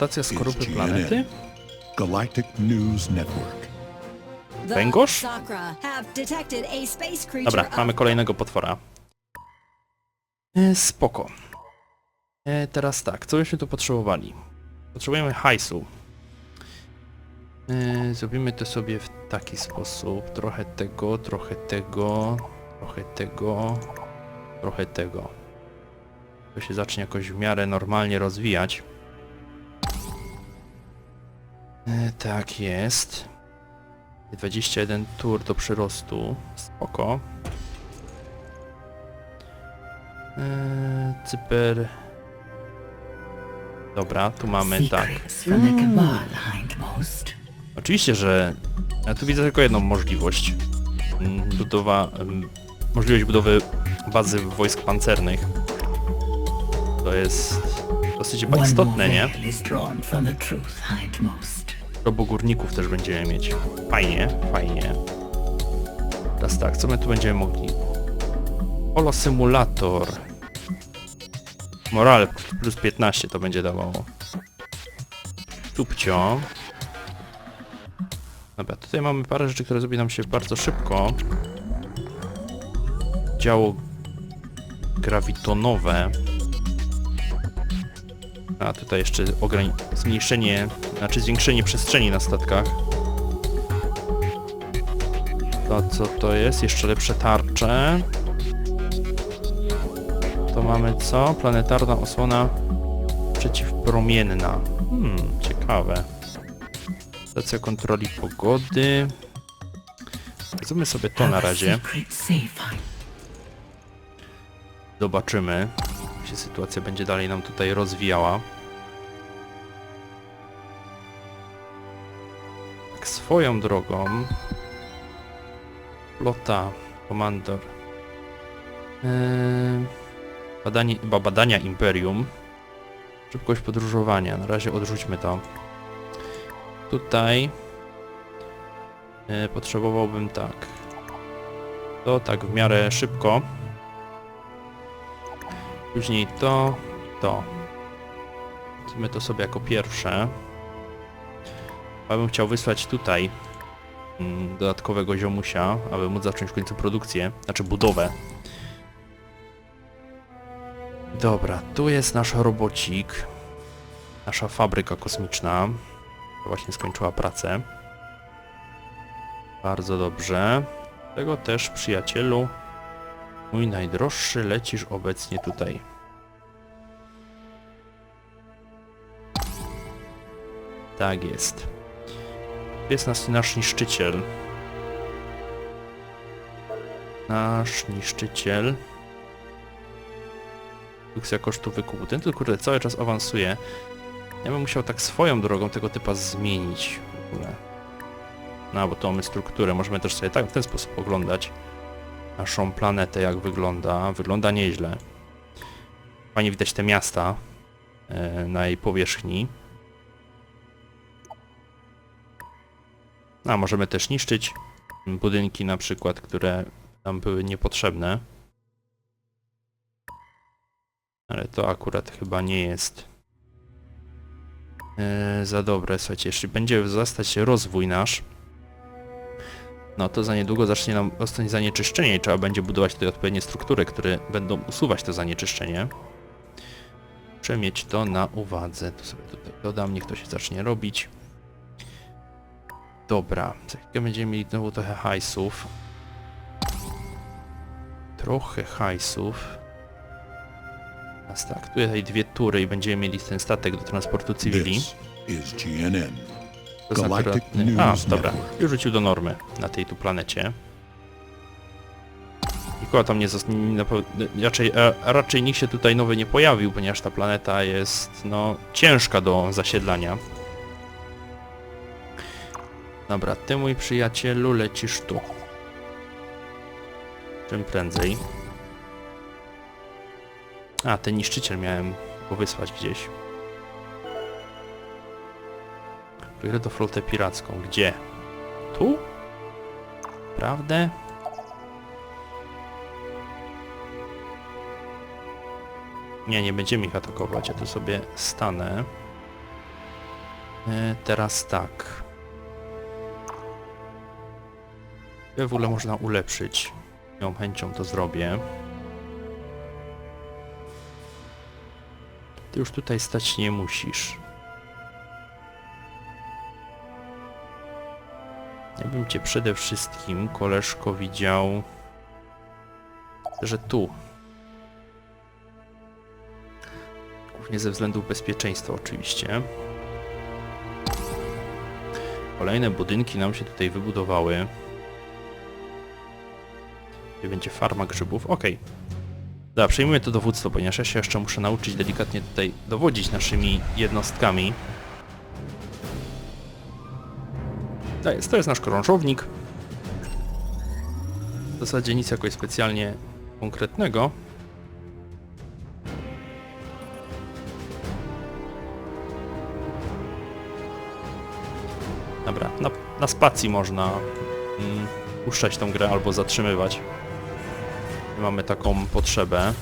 Is skorupy planety? Galactic News Network. Węgorz? Dobra, mamy kolejnego potwora. E, spoko. E, teraz tak, co byśmy tu potrzebowali? Potrzebujemy hajsu. E, zrobimy to sobie w taki sposób. Trochę tego, trochę tego, trochę tego, trochę tego. To się zacznie jakoś w miarę normalnie rozwijać. E, tak jest. 21 tur do przyrostu. Spoko. Eee, cyper... Dobra, tu mamy tak. Oczywiście, że ja tu widzę tylko jedną możliwość. Mm, Budowa... em, Możliwość budowy bazy wojsk pancernych. To jest dosyć chyba istotne, nie? Hindmost. Robogórników też będziemy mieć. Fajnie, fajnie. Teraz tak, co my tu będziemy mogli? Holosymulator. Morale plus 15 to będzie dawało. Tupcio. Dobra, tutaj mamy parę rzeczy, które zrobi nam się bardzo szybko. Działo grawitonowe. A tutaj jeszcze zmniejszenie, znaczy zwiększenie przestrzeni na statkach. To co to jest? Jeszcze lepsze tarcze. To mamy co? Planetarna osłona przeciwpromienna. Hmm, ciekawe. Stacja kontroli pogody. Zróbmy sobie to na razie. Zobaczymy, jak się sytuacja będzie dalej nam tutaj rozwijała. Swoją drogą. Flota, komandor. Yy, badanie, badania Imperium. Szybkość podróżowania. Na razie odrzućmy to. Tutaj yy, potrzebowałbym tak. To tak w miarę szybko. Później to, to. Zróbmy to sobie jako pierwsze. Ja bym chciał wysłać tutaj mm, dodatkowego ziomusia, aby móc zacząć w końcu produkcję, znaczy budowę. Dobra, tu jest nasz robocik. Nasza fabryka kosmiczna. Właśnie skończyła pracę. Bardzo dobrze. Tego też, przyjacielu, Mój najdroższy, lecisz obecnie tutaj. Tak jest. Jest nas, nasz niszczyciel. Nasz niszczyciel. Produkcja kosztu wykupu. Ten tu kurde cały czas awansuje. Ja bym musiał tak swoją drogą tego typa zmienić w ogóle. No, bo to mamy strukturę. Możemy też sobie tak w ten sposób oglądać naszą planetę, jak wygląda. Wygląda nieźle. Fajnie widać te miasta e, na jej powierzchni. A możemy też niszczyć budynki na przykład, które nam były niepotrzebne. Ale to akurat chyba nie jest e, za dobre. Słuchajcie, jeśli będzie zastać rozwój nasz, no to za niedługo zacznie nam rosnąć zanieczyszczenie i trzeba będzie budować tutaj odpowiednie struktury, które będą usuwać to zanieczyszczenie. Muszę mieć to na uwadze. To sobie tutaj dodam, niech to się zacznie robić. Dobra, za chwilkę będziemy mieli znowu trochę hajsów. Trochę hajsów. Teraz tak, tutaj dwie tury i będziemy mieli ten statek do transportu cywili. This is GNN, To jest Galactic akurat... A, dobra. Już rzucił do normy na tej tu planecie. Nikogo tam nie zostanie... Raczej, a, raczej nikt się tutaj nowy nie pojawił, ponieważ ta planeta jest, no, ciężka do zasiedlania. Dobra, ty mój przyjacielu lecisz tu. Czym prędzej. A, ten niszczyciel miałem go wysłać gdzieś. Wygrę to flotę piracką. Gdzie? Tu? Prawdę? Nie, nie będziemy ich atakować. Ja tu sobie stanę. E, teraz tak. W ogóle można ulepszyć? Moją chęcią to zrobię. Ty już tutaj stać nie musisz. Ja bym cię przede wszystkim, koleżko, widział, że tu. Głównie ze względów bezpieczeństwa oczywiście. Kolejne budynki nam się tutaj wybudowały. Tutaj będzie farma grzybów. Okej. Dobra, przejmuję to dowództwo, ponieważ ja się jeszcze muszę nauczyć delikatnie tutaj dowodzić naszymi jednostkami. To jest, to jest nasz krążownik. W zasadzie nic jakoś specjalnie konkretnego. Dobra, na, na spacji można mm, puszczać tą grę albo zatrzymywać. Mamy taką potrzebę.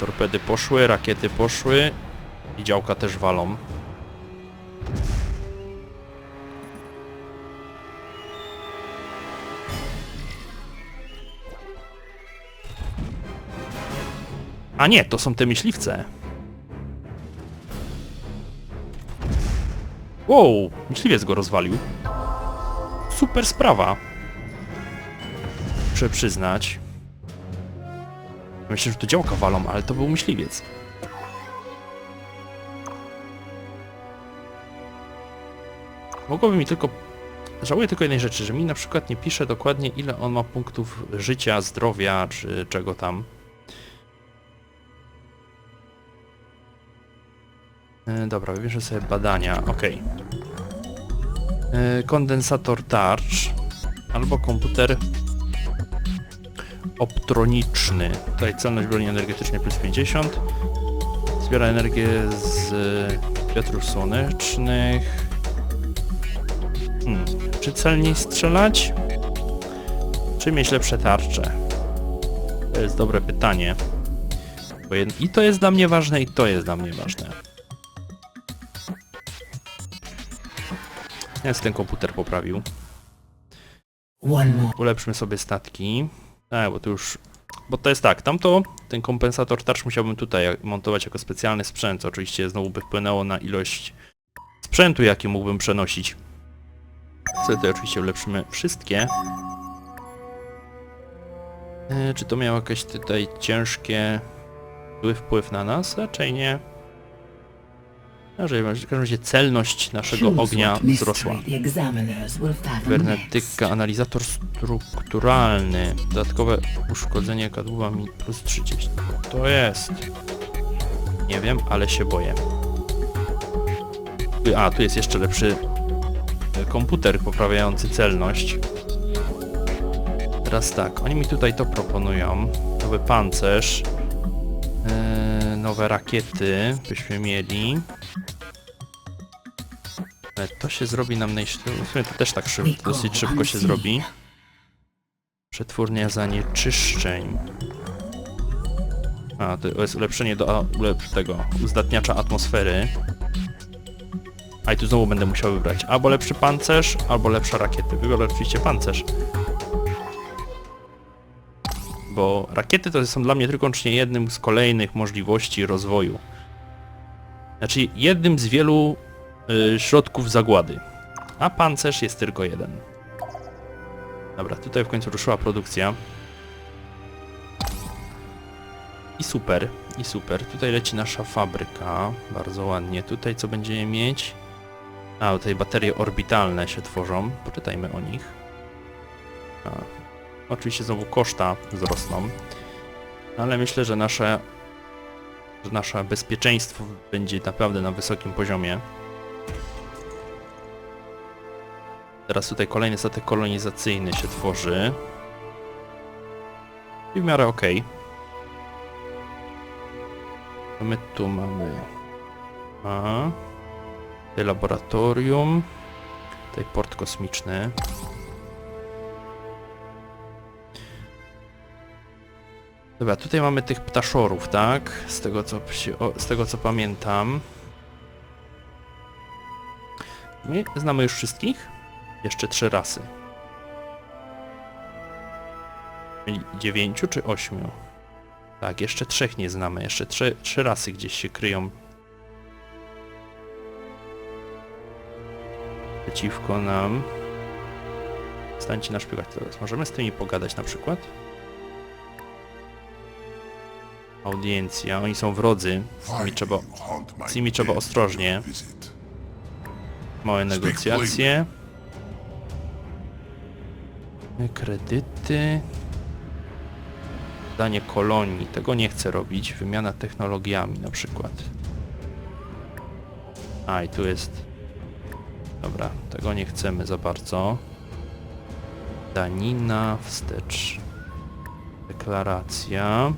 Torpedy poszły, rakiety poszły i działka też walą. A nie, to są te myśliwce. Wow, myśliwiec go rozwalił. Super sprawa. Muszę przyznać. Myślę, że to działka walą, ale to był myśliwiec. Mogłoby mi tylko... Żałuję tylko jednej rzeczy, że mi na przykład nie pisze dokładnie ile on ma punktów życia, zdrowia, czy czego tam. E, dobra, wybierzę sobie badania, ok. E, kondensator tarcz albo komputer optroniczny. Tutaj celność broni energetycznej plus 50. Zbiera energię z wiatrów słonecznych. Hmm. Czy celniej strzelać? Czy mieć lepsze tarcze? To jest dobre pytanie. I to jest dla mnie ważne, i to jest dla mnie ważne. Jest ten komputer poprawił. Ulepszmy sobie statki. Tak, bo to już... Bo to jest tak, tamto, ten kompensator tarcz musiałbym tutaj montować jako specjalny sprzęt, co oczywiście znowu by wpłynęło na ilość sprzętu, jaki mógłbym przenosić. Co tutaj oczywiście ulepszymy wszystkie. E, czy to miało jakieś tutaj ciężkie wpływ na nas? Raczej nie. Raczej w każdym razie celność naszego ognia wzrosła. Cybernetyka, analizator strukturalny, dodatkowe uszkodzenie kadłuba mi plus 30. To jest. Nie wiem, ale się boję. A, tu jest jeszcze lepszy e, komputer poprawiający celność. Teraz tak, oni mi tutaj to proponują. Nowy pancerz. Nowe rakiety byśmy mieli. Ale to się zrobi nam najszybciej. W sumie to też tak szyb, dosyć szybko się zrobi. Przetwórnia zanieczyszczeń. A, to jest ulepszenie do a, ulep tego uzdatniacza atmosfery. A i tu znowu będę musiał wybrać albo lepszy pancerz, albo lepsza rakiety. Wybiorę oczywiście pancerz. Bo rakiety to są dla mnie tylko i wyłącznie jednym z kolejnych możliwości rozwoju. Znaczy jednym z wielu y, środków zagłady. A pancerz jest tylko jeden. Dobra, tutaj w końcu ruszyła produkcja. I super, i super. Tutaj leci nasza fabryka. Bardzo ładnie. Tutaj co będziemy mieć? A, tutaj baterie orbitalne się tworzą. Poczytajmy o nich. A, oczywiście znowu koszta wzrosną. Ale myślę, że nasze, że nasze bezpieczeństwo będzie naprawdę na wysokim poziomie. Teraz tutaj kolejny statek kolonizacyjny się tworzy. I w miarę okej. Co my tu mamy? A. Tutaj laboratorium. Tutaj port kosmiczny. Dobra, tutaj mamy tych ptaszorów, tak? Z tego co, z tego co pamiętam. My znamy już wszystkich? Jeszcze trzy rasy. Dziewięciu czy ośmiu? Tak, jeszcze trzech nie znamy. Jeszcze trzy, trzy rasy gdzieś się kryją. Przeciwko nam. Stańcie na szpiegach teraz. Możemy z tymi pogadać na przykład? Audiencja. Oni są wrodzy. Z nimi trzeba, z nimi trzeba ostrożnie. Małe negocjacje. Kredyty. Danie kolonii. Tego nie chcę robić. Wymiana technologiami na przykład. A i tu jest... Dobra, tego nie chcemy za bardzo. Danina, wstecz. Deklaracja.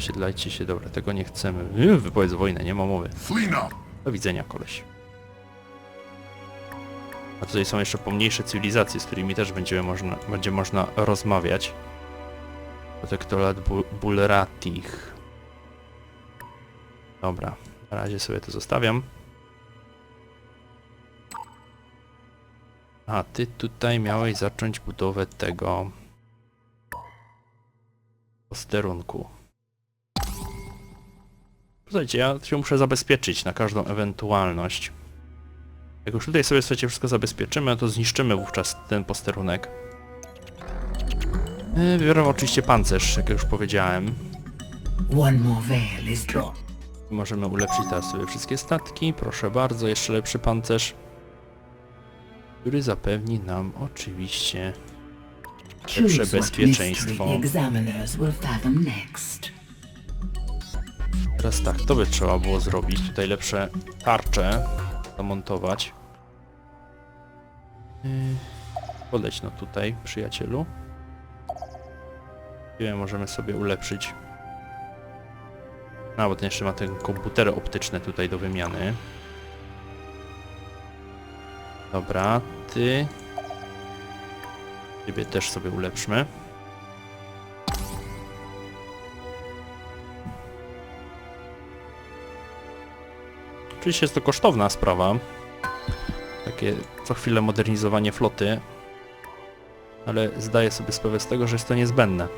Osiedlajcie się, dobra, tego nie chcemy. Yy, Wypowiedz wojnę, nie ma mowy. Do widzenia, koleś. A tutaj są jeszcze pomniejsze cywilizacje, z którymi też będziemy można, będzie można rozmawiać. Protektorat Bu Bulratich. Dobra, na razie sobie to zostawiam. A ty tutaj miałeś zacząć budowę tego posterunku. Słuchajcie, ja się muszę zabezpieczyć na każdą ewentualność. Jak już tutaj sobie słuchajcie, wszystko zabezpieczymy, to zniszczymy wówczas ten posterunek. Yy, Biorę oczywiście pancerz, jak już powiedziałem. Możemy ulepszyć teraz sobie wszystkie statki. Proszę bardzo, jeszcze lepszy pancerz. Który zapewni nam oczywiście what bezpieczeństwo. Teraz tak, to by trzeba było zrobić. Tutaj lepsze tarcze zamontować. Yy, Podleć no tutaj, przyjacielu. Nie możemy sobie ulepszyć. A, bo ten jeszcze ma te komputery optyczne tutaj do wymiany. Dobra, ty... Ciebie też sobie ulepszmy. Oczywiście jest to kosztowna sprawa. Takie co chwilę modernizowanie floty. Ale zdaję sobie sprawę z tego, że jest to niezbędne.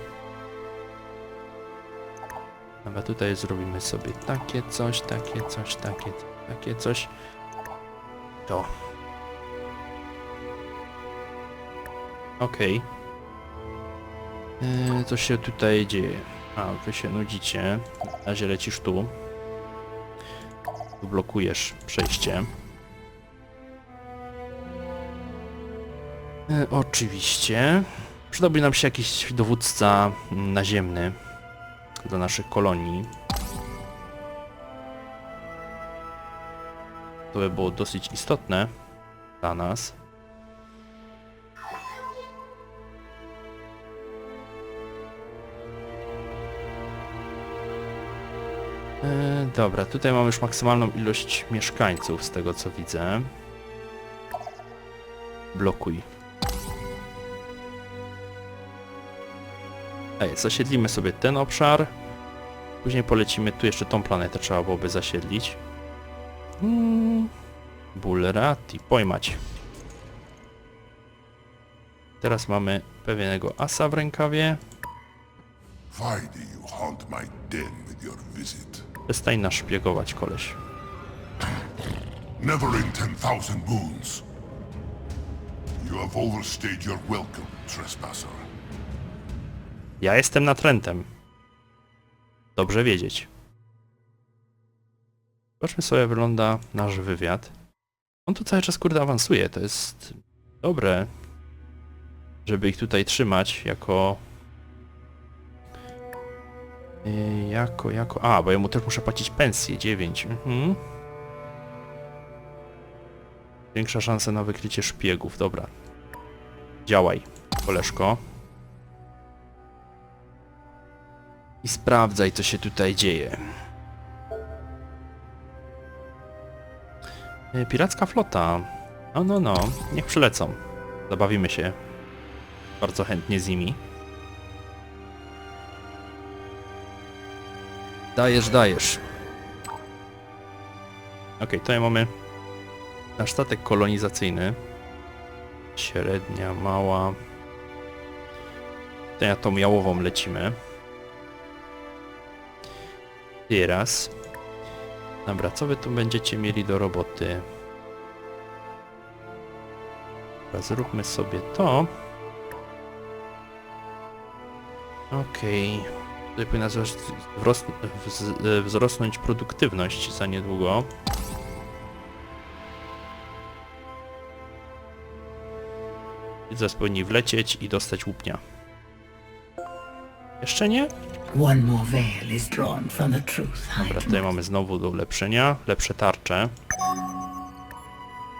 Dobra, tutaj zrobimy sobie takie coś, takie coś, takie, takie coś. To. Okej. Yy, co się tutaj dzieje? A, wy się nudzicie. Na razie lecisz tu. Blokujesz przejście. E, oczywiście. Przydałby nam się jakiś dowódca naziemny do naszych kolonii. To by było dosyć istotne dla nas. Dobra, tutaj mamy już maksymalną ilość mieszkańców z tego co widzę. Blokuj. Ej, zasiedlimy sobie ten obszar. Później polecimy tu jeszcze tą planetę trzeba byłoby zasiedlić. Hmm. Bulrati, pojmać. Teraz mamy pewnego asa w rękawie. Why do you haunt my den with your visit? Przestań nas szpiegować, koleś. Never in ten thousand moons. You have overstayed your welcome, trespasser. Ja jestem natrętem. Dobrze wiedzieć. Zobaczmy sobie, jak wygląda nasz wywiad. On tu cały czas kurde awansuje, to jest dobre, żeby ich tutaj trzymać jako... Yy, Jako, jako... A, bo ja mu też muszę płacić pensję, 9. Mhm. Większa szansa na wykrycie szpiegów, dobra. Działaj, koleżko. I sprawdzaj, co się tutaj dzieje. E, Piracka flota. No, no, no. Niech przylecą. Zabawimy się. Bardzo chętnie z nimi. Dajesz, dajesz. Okej, tutaj mamy Nasz statek kolonizacyjny. Średnia, mała. Tutaj na tą jałową lecimy. Teraz. Dobra, co wy tu będziecie mieli do roboty? Dobra, zróbmy sobie to. Okej. Tutaj powinna wzrosnąć produktywność za niedługo. Zaraz powinni wlecieć i dostać łupnia. Jeszcze nie? Dobra, tutaj mamy znowu do ulepszenia. Lepsze tarcze.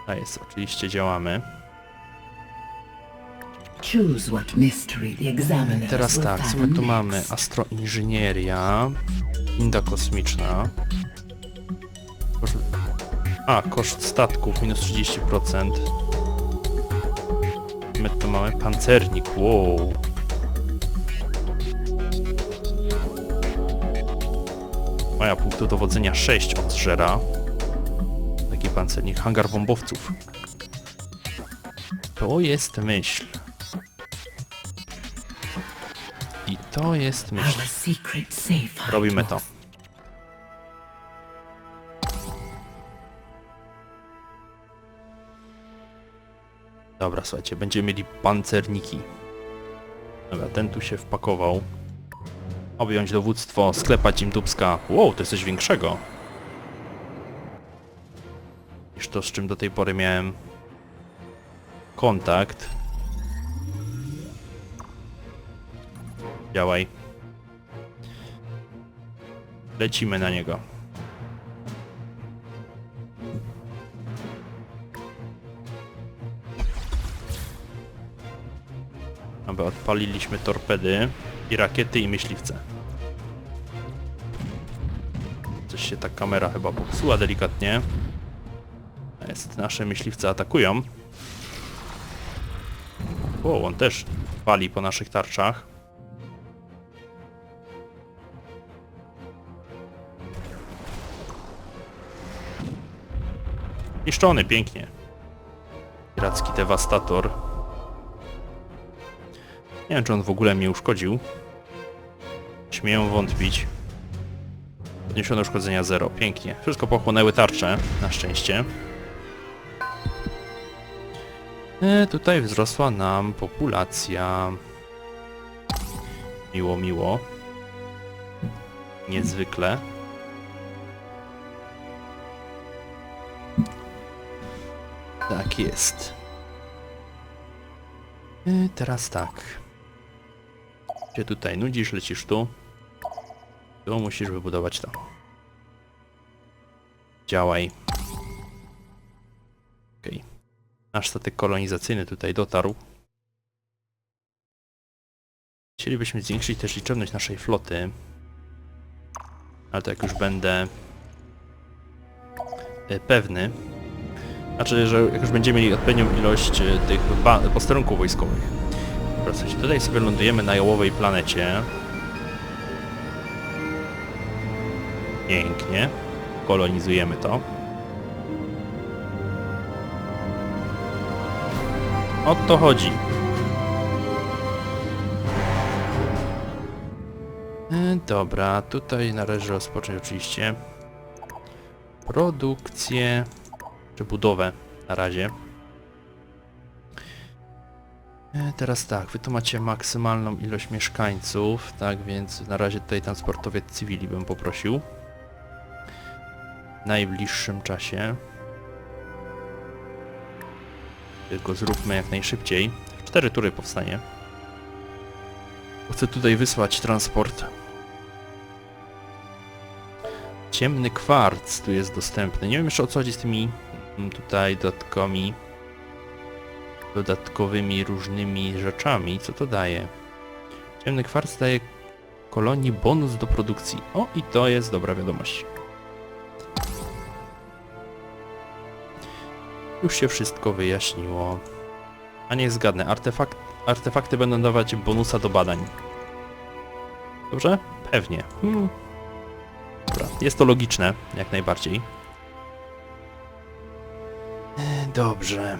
A jest, oczywiście działamy. Choose what mystery the examiners Teraz will tak, co my fathom tu mamy? next. Astroinżynieria. Inda kosmiczna. Koszt... A, koszt statków minus 30%. My tu mamy pancernik, wow. Moja punktu dowodzenia 6 on zżera. Taki pancernik, hangar bombowców. To jest myśl. To jest myśl. Robimy to. Dobra, słuchajcie, będziemy mieli pancerniki. Dobra, ten tu się wpakował. Objąć dowództwo, sklepać im dubska. Wow, to jest coś większego. Niż to, z czym do tej pory miałem kontakt. Działaj. Lecimy na niego. Aby odpaliliśmy torpedy i rakiety i myśliwce. Coś się ta kamera chyba popsuła delikatnie. Jest, nasze myśliwce atakują. O, on też pali po naszych tarczach. Niszczony, pięknie. Piracki dewastator. Nie wiem, czy on w ogóle mnie uszkodził. Śmieją wątpić. Podniesione uszkodzenia 0. Pięknie. Wszystko pochłonęły tarcze, na szczęście. E, tutaj wzrosła nam populacja. Miło, miło. Niezwykle. Tak jest. E, teraz tak. Się tutaj nudzisz, lecisz tu. Tu musisz wybudować to. Działaj. Okej. Nasz statek kolonizacyjny tutaj dotarł. Chcielibyśmy zwiększyć też liczebność naszej floty. Ale to jak już będę e, pewny. Znaczy, że jak już będziemy mieli odpowiednią ilość e, tych posterunków wojskowych. Dobra, słuchajcie, tutaj sobie lądujemy na jałowej planecie. Pięknie. Kolonizujemy to. O to chodzi. E, Dobra, tutaj należy rozpocząć oczywiście produkcję, czy budowę na razie. E, Teraz tak, wy tu macie maksymalną ilość mieszkańców, tak więc na razie tutaj transportowiec cywili bym poprosił. W najbliższym czasie. Tylko zróbmy jak najszybciej. Cztery tury powstanie. Chcę tutaj wysłać transport. Ciemny kwarc tu jest dostępny. Nie wiem jeszcze o co chodzi z tymi tutaj dodatkowymi dodatkowymi różnymi rzeczami. Co to daje? Ciemny kwarc daje kolonii bonus do produkcji. O, i to jest dobra wiadomość. Już się wszystko wyjaśniło. A niech zgadnę, artefakt, artefakty będą dawać bonusa do badań. Dobrze? Pewnie. Hmm. Dobra, jest to logiczne, jak najbardziej. Dobrze.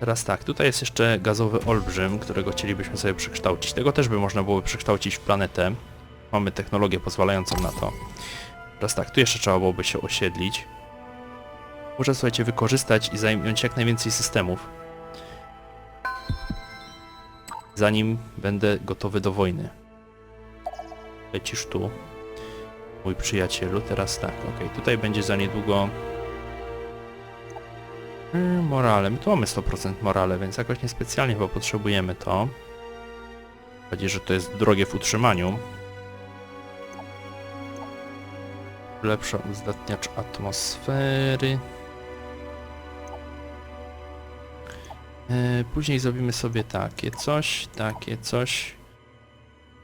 Teraz tak, tutaj jest jeszcze gazowy olbrzym, którego chcielibyśmy sobie przekształcić. Tego też by można było przekształcić w planetę. Mamy technologię pozwalającą na to. Teraz tak, tu jeszcze trzeba byłoby się osiedlić. Muszę, słuchajcie, wykorzystać i zająć jak najwięcej systemów. Zanim będę gotowy do wojny. Lecisz tu. Mój przyjacielu, teraz tak, okej, tutaj będzie za niedługo Mm, Morale. My tu mamy 100% morale, więc jakoś niespecjalnie chyba potrzebujemy to. Chodzi, że to jest drogie w utrzymaniu. Lepsza uzdatniacz atmosfery. E, Później zrobimy sobie takie coś, takie coś.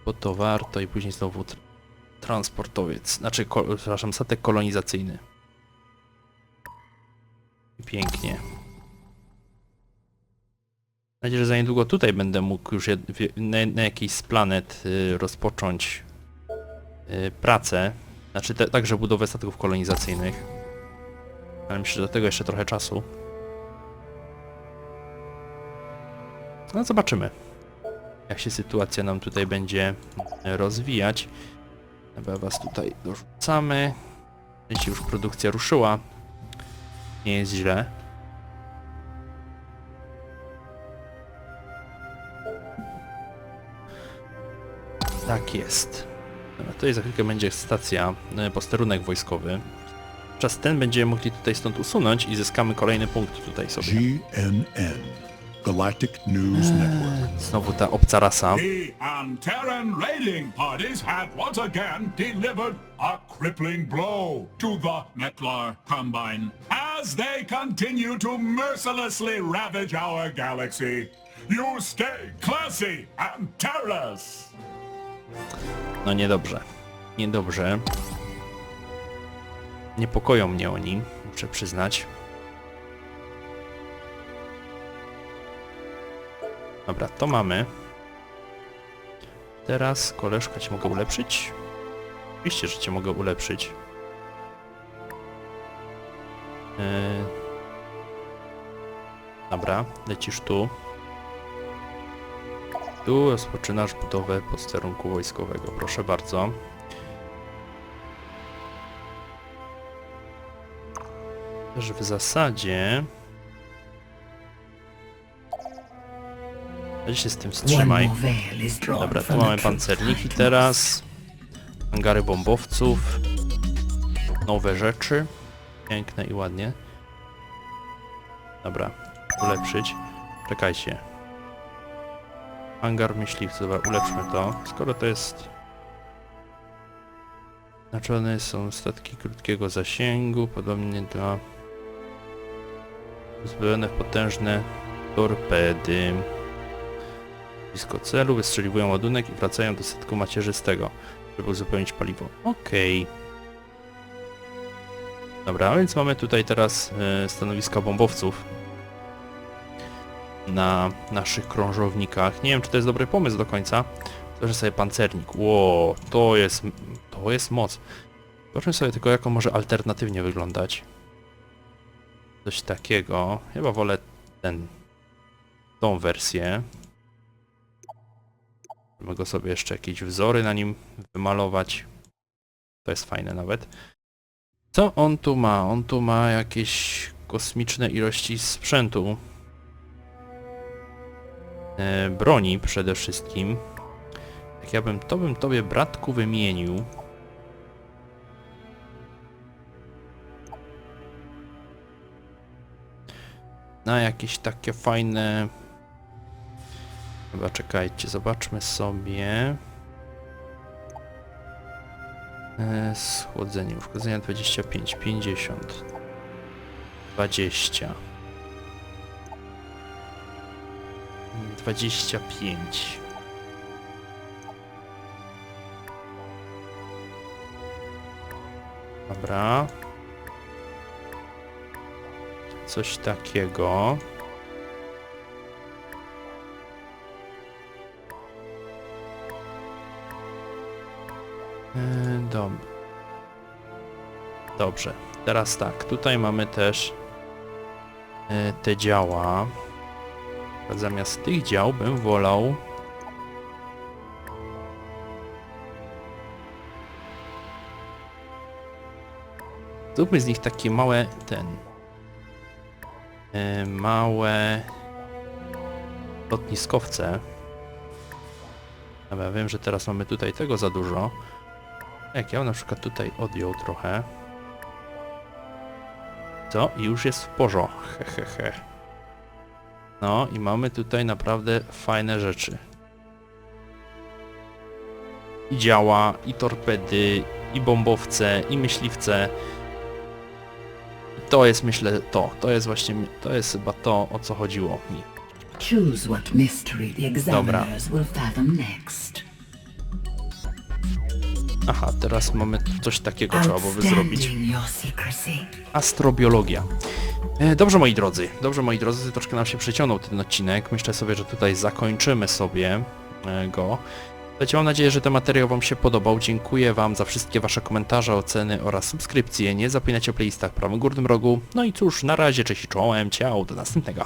Bo to warto i później znowu tr transportowiec, znaczy, ko przepraszam, statek kolonizacyjny. Pięknie. Mam nadzieję, że za niedługo tutaj będę mógł już na, na z planet y, rozpocząć y, pracę. Znaczy te, także budowę statków kolonizacyjnych. Ale myślę, że do tego jeszcze trochę czasu. No zobaczymy. Jak się sytuacja nam tutaj będzie y, rozwijać. Dobra, was tutaj dorzucamy. Jeśli już produkcja ruszyła, nie jest źle. Tak jest. Dobra, tutaj za chwilkę będzie stacja, e, posterunek wojskowy. Czas ten będziemy mogli tutaj stąd usunąć i zyskamy kolejny punkt tutaj sobie. GNN, Galactic News Network. Znowu ta obca rasa. The Antaran raiding parties have once again delivered a crippling blow to the Metlar Combine as they continue to mercilessly ravage our galaxy. You stay classy, Antares! No niedobrze. Niedobrze. Niepokoją mnie oni, muszę przyznać. Dobra, to mamy. Teraz koleżka cię mogę ulepszyć? Oczywiście, że cię mogę ulepszyć. Yy... Dobra, lecisz tu. Tu rozpoczynasz budowę posterunku wojskowego. Proszę bardzo. Też w zasadzie... Weź się z tym wstrzymaj. Dobra, tu mamy pancerniki teraz. Hangary bombowców. Nowe rzeczy. Piękne i ładnie. Dobra, ulepszyć. Czekajcie. Hangar myśliwców, dobra, ulepszmy to. Skoro to jest... Znaczone są statki krótkiego zasięgu, podobnie do... Uzbrojone w potężne torpedy. Blisko celu, wystrzeliwują ładunek i wracają do statku macierzystego, żeby uzupełnić paliwo. Okej. Dobra, więc mamy tutaj teraz e, stanowiska bombowców na naszych krążownikach. Nie wiem, czy to jest dobry pomysł do końca. Zobaczmy sobie pancernik. Ło, to jest, to jest moc. Zobaczmy sobie tylko, jak on może alternatywnie wyglądać. Coś takiego. Chyba wolę ten, tą wersję. Mogę sobie jeszcze jakieś wzory na nim wymalować. To jest fajne nawet. Co on tu ma? On tu ma jakieś kosmiczne ilości sprzętu. E, broni przede wszystkim. Jak ja bym to bym tobie bratku wymienił. Na jakieś takie fajne... Chyba czekajcie, zobaczmy sobie. E, schłodzenie, uszkodzenia 25, 50, 20. 25. Dobra. Coś takiego. Yy, Dob Dobrze. Teraz tak, tutaj mamy też e, te działa. Zamiast tych dział bym wolał... Zróbmy z nich takie małe, ten... e, małe... lotniskowce. Dobra, wiem, że teraz mamy tutaj tego za dużo. Jak ja na przykład tutaj odjął trochę. Co? I już jest w porządku. Hehehe. No i mamy tutaj naprawdę fajne rzeczy. I działa, i torpedy, i bombowce, i myśliwce. I to jest myślę to. To jest właśnie, to jest chyba to o co chodziło mi. Choose what mystery the examiners will fathom next. Aha, teraz mamy coś takiego trzeba byłoby zrobić. Astrobiologia. E, Dobrze moi drodzy, dobrze moi drodzy, troszkę nam się przeciągnął ten odcinek. Myślę sobie, że tutaj zakończymy sobie e, go. Słuchajcie, mam nadzieję, że ten materiał Wam się podobał. Dziękuję Wam za wszystkie Wasze komentarze, oceny oraz subskrypcje. Nie zapominajcie o playlistach w prawym górnym rogu. No i cóż, na razie, cześć i czołem, ciao, do następnego.